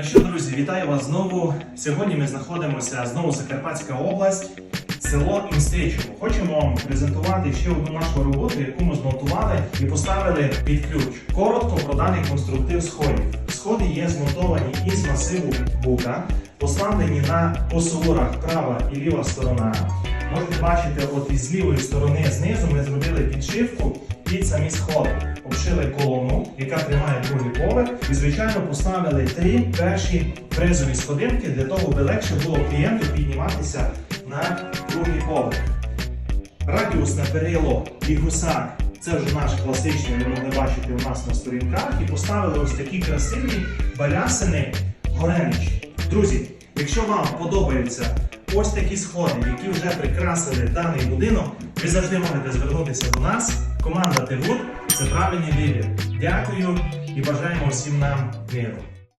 Ну що, друзі, вітаю вас знову. Сьогодні ми знаходимося знову Закарпатська область, село Інстичево. Хочемо вам презентувати ще одну нашу роботу, яку ми змонтували і поставили під ключ. Коротко про даний конструктив сходів. Сходи є змонтовані із масиву бука, поставлені на посоворах права і ліва сторона. Можете бачити, от із лівої сторони знизу ми зробили підшивку під самі сходи. Обшили колону, яка тримає другий поверх, і звичайно поставили три перші фрезові сходинки для того, аби легше було клієнту підніматися на другий поверх. Радіусне перило і гусак це вже наш класичний, ви могли бачити у нас на сторінках, і поставили ось такі красиві балясини гореничі. Друзі, якщо вам подобаються ось такі сходи, які вже прикрасили даний будинок, ви завжди можете звернутися до нас. Команда Тигур це правильний вибір. Дякую і бажаємо всім нам миру.